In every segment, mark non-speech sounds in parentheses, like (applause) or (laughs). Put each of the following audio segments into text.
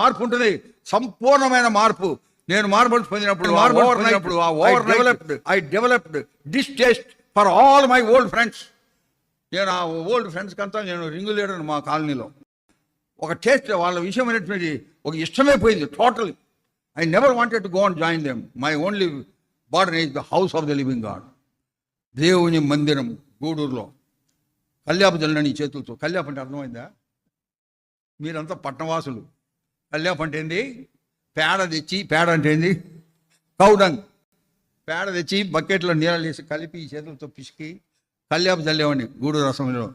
మార్పు ఉంటుంది. సంపూర్ణమైన మార్పు. నేను మార్బల్స్ పొందినప్పుడు పొందినప్పుడు over developed I developed distaste for all my old friends నేను ఆ ఓల్డ్ ఫ్రెండ్స్కి అంతా నేను రింగు లీడర్ మా కాలనీలో. ఒక టేస్ట్ వాళ్ళ విషయం అనేటువంటి ఒక ఇష్టమే పోయింది total I never wanted to go and join them my only border is the house of the living God దేవుని మందిరం గూడూరులో. కల్యాప జల్లని చేతులతో కల్యాప అంటే అర్థమైందా? మీరంతా పట్టణవాసులు. కల్యాప అంటే ఏంది? పేడ తెచ్చి పేడ అంటే ఏంది? కౌడంగ్. పేడ తెచ్చి బకెట్లో నీళ్ళు వేసి కలిపి చేతులతో పిసికి కల్యాప జల్లేవాడిని గూడు రసంలో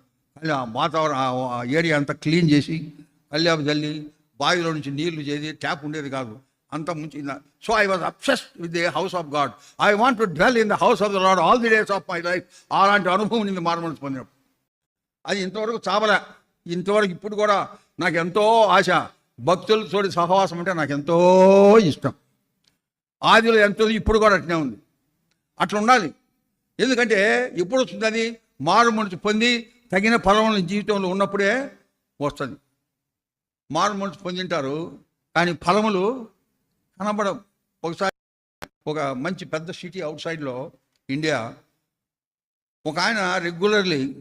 వాతావరణం ఆ- ఏరియా అంతా క్లీన్ చేసి కల్లేప చల్లి బావిలో నుంచి నీళ్ళు చేసి ట్యాప్ ఉండేది కాదు. అంత ముంచి so I was obsessed with the house of God I want to dwell in the house of the Lord all the days of my life అలాంటి అనుభవం నిన్ను మారమని పొందినప్పుడు. అది ఇంతవరకు చావలే. ఇంతవరకు ఇప్పుడు కూడా నాకు ఎంతో ఆశ. భక్తులు సహవాసం అంటే నాకు ఎంతో ఇష్టం. ఆదిలో ఎంతో ఇప్పుడు కూడా అట్నే ఉంది. అట్లా ఉండాలి. ఎందుకంటే ఎప్పుడు వస్తుంది అది? మారు మనసు పొంది తగిన ఫలములు జీవితంలో ఉన్నప్పుడే వస్తుంది. మారు మనసు పొందింటారు కానీ ఫలములు కనబడవు. ఒకసారి ఒక మంచి పెద్ద సిటీ అవుట్ సైడ్లో ఇండియా ఒక ఆయన రెగ్యులర్లీ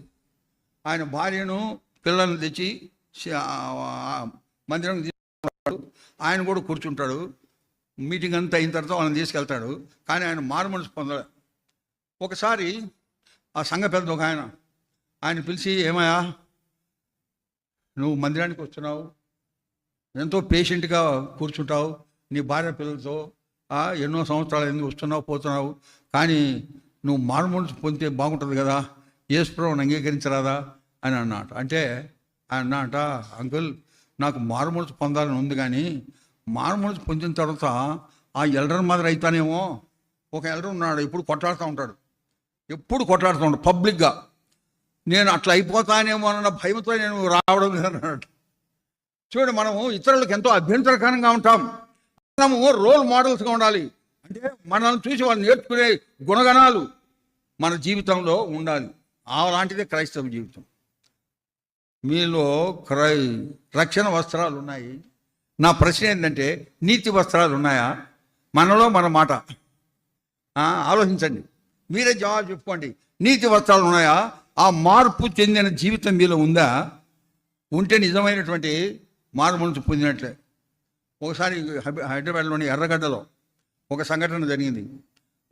ఆయన భార్యను పిల్లల్ని తెచ్చి మందిరం తీసుకుంటాడు ఆయన కూడా కూర్చుంటాడు. మీటింగ్ అంతా అయిన తర్వాత వాళ్ళని తీసుకెళ్తాడు. కానీ ఆయన మారు మనసు పొందలే ఒకసారి ఆ సంఘ పెద్ద ఒక ఆయన ఆయన పిలిచి ఏమయ్యా నువ్వు మందిరానికి వస్తున్నావు. ఎంతో పేషెంట్గా కూర్చుంటావు. నీ భార్య పిల్లలతో ఎన్నో సంవత్సరాలు ఎందుకు వస్తున్నావు పోతున్నావు. కానీ నువ్వు మారుమూలు పొందితే బాగుంటుంది కదా. యేసుప్రభుని అంగీకరించరాదా? అని అన్నమాట అంటే ఆయన అన్నట అంకుల్ నాకు మారుమనసు పొందాలని ఉంది కానీ మారుమనసు పొందిన తర్వాత ఆ ఎల్డర్ మాదిరి అవుతానేమో ఒక ఎల్డర్ ఉన్నాడు ఎప్పుడు కొట్లాడుతూ ఉంటాడు. ఎప్పుడు కొట్లాడుతూ ఉంటాడు పబ్లిక్గా నేను అట్లా అయిపోతానేమో అన్న భయంతో నేను రావడం లేదన్నాడు. చూడండి మనము ఇతరులకు ఎంతో అభ్యంతరకరంగా ఉంటాం. మనము రోల్ మోడల్స్గా ఉండాలి. అంటే మనల్ని చూసి వాళ్ళు నేర్చుకునే గుణగణాలు మన జీవితంలో ఉండాలి. అలాంటిదే క్రైస్తవ జీవితం. మీలో క్రై రక్షణ వస్త్రాలు ఉన్నాయి నా ప్రశ్న ఏంటంటే నీతి వస్త్రాలు ఉన్నాయా మనలో మన మాట. ఆలోచించండి. మీరే జవాబు చెప్పుకోండి. నీతి వస్త్రాలు ఉన్నాయా ఆ మార్పు చెందిన జీవితం మీలో ఉందా? ఉంటే నిజమైనటువంటి మార్పు పొందినట్లే. ఒకసారి హైదరాబాద్లోని ఎర్రగడ్డలో ఒక సంఘటన జరిగింది.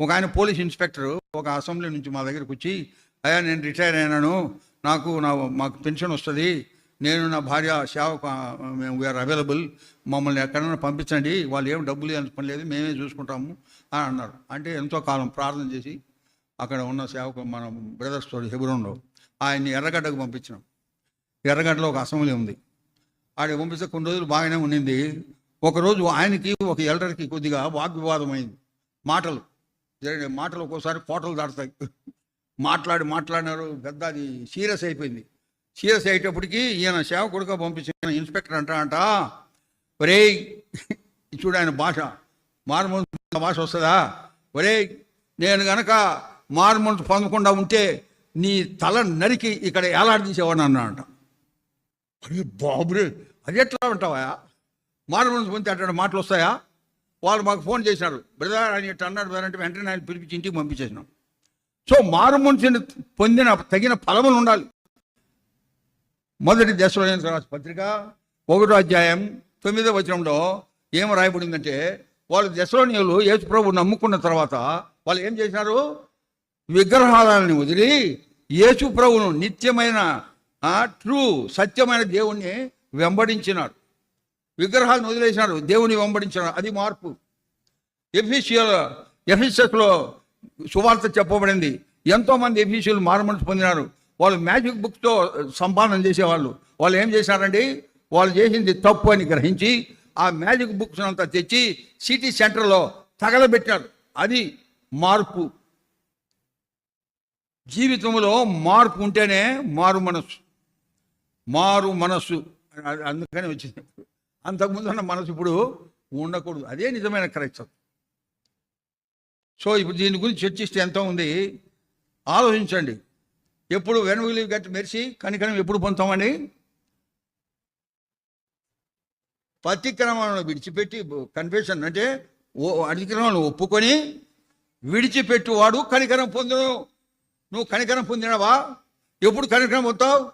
ఒక ఆయన పోలీస్ ఇన్స్పెక్టర్ ఒక అసెంబ్లీ నుంచి మా దగ్గరకు వచ్చి అయ్యా నేను రిటైర్ అయినాను. నాకు నా మాకు పెన్షన్ వస్తుంది. నేను నా భార్య సేవకు మేము వీఆర్ అవైలబుల్ మమ్మల్ని ఎక్కడైనా పంపించండి. వాళ్ళు ఏం డబ్బులు అని పని లేదు. మేమే చూసుకుంటాము అని అన్నారు. అంటే ఎంతో కాలం ప్రార్థన చేసి అక్కడ ఉన్న సేవకు మన బ్రదర్స్ తోడు హెబురంలో ఆయన్ని ఎర్రగడ్డకు పంపించినాం. ఎర్రగడ్డలో ఒక అసెంబ్లీ ఉంది. ఆడికి పంపిస్తే కొన్ని రోజులు బాగానే ఉండింది. ఒకరోజు ఆయనకి ఒక ఎల్డర్కి కొద్దిగా వాగ్వివాదం అయింది. మాటలు. జరిగిన మాటలు ఒక్కోసారి కోటలు దాటుతాయి. మాట్లాడి మాట్లాడినారు పెద్ద అది సీరియస్ అయిపోయింది. సీరియస్ అయ్యేటప్పటికి ఈయన సేవకుడిగా పంపించిన ఇన్స్పెక్టర్ అంట అంట ఒరేయ్ (laughs) చూడు ఆయన భాష మారుమూల భాష వస్తుందా? ఒరేయ్ నేను గనక మారుమూల పొందకుండా ఉంటే నీ తల నరికి ఇక్కడ ఏలాడదీసేవాడిని అన్నాడంట. అరే బాబురే అది ఎట్లా ఉంటావా? మారుమూల పొందితే అట్లాంటి మాటలు వస్తాయా? వాళ్ళు మాకు ఫోన్ చేసినారు బ్రదర్ అని అన్నాడు బ్రదర్ అంటే వెంటనే ఆయన పిలిపించి ఇంటికి పంపించేసినాం. సో మారు మనిషిని పొందిన తగిన ఫలములు ఉండాలి. మొదటి దశలో పత్రిక ఒకటో అధ్యాయం తొమ్మిదో వచనంలో ఏం రాయబడిందంటే వాళ్ళు దశలోనియులు యేసు ప్రభు నమ్ముకున్న తర్వాత వాళ్ళు ఏం చేశారు విగ్రహాలను వదిలి యేసు ప్రభును నిత్యమైన ట్రూ సత్యమైన దేవుణ్ణి వెంబడించినారు. విగ్రహాలను వదిలేసినారు దేవుని వెంబడించినారు. అది మార్పు. ఎఫిషియల్ ఎఫీషియస్లో సువార్త చెప్పబడింది. ఎంతోమంది ఎఫీషియల్ మారుమనసు పొందినారు. వాళ్ళు మ్యాజిక్ బుక్స్తో సంపాదన చేసేవాళ్ళు. వాళ్ళు ఏం చేశారండి వాళ్ళు చేసింది తప్పు అని గ్రహించి ఆ మ్యాజిక్ బుక్స్ అంతా తెచ్చి సిటీ సెంటర్లో తగలబెట్టారు అది మార్పు. జీవితంలో మార్పు ఉంటేనే మారు మనస్సు మారు మనస్సు అందుకని వచ్చింది. అంతకుముందు ఉన్న మనసు ఇప్పుడు ఉండకూడదు. అదే నిజమైన క్రైస్తవం. సో ఇప్పుడు దీని గురించి చర్చిస్తే ఎంత ఉంది? ఆలోచించండి. ఎప్పుడు వెనుగులి గట్టి మెరిసి కనికరం ఎప్పుడు పొందుతామండి? అతిక్రమాలను విడిచిపెట్టి కన్ఫెషన్ అంటే ఓ అతిక్రమాలను ఒప్పుకొని విడిచిపెట్టువాడు కనికరం పొందును. నువ్వు కనికరం పొందినవా? ఎప్పుడు కనికరం పొందుతావు?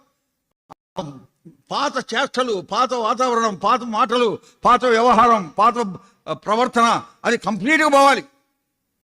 పాత చేష్టలు పాత వాతావరణం పాత మాటలు పాత వ్యవహారం పాత ప్రవర్తన అది కంప్లీట్గా పోవాలి.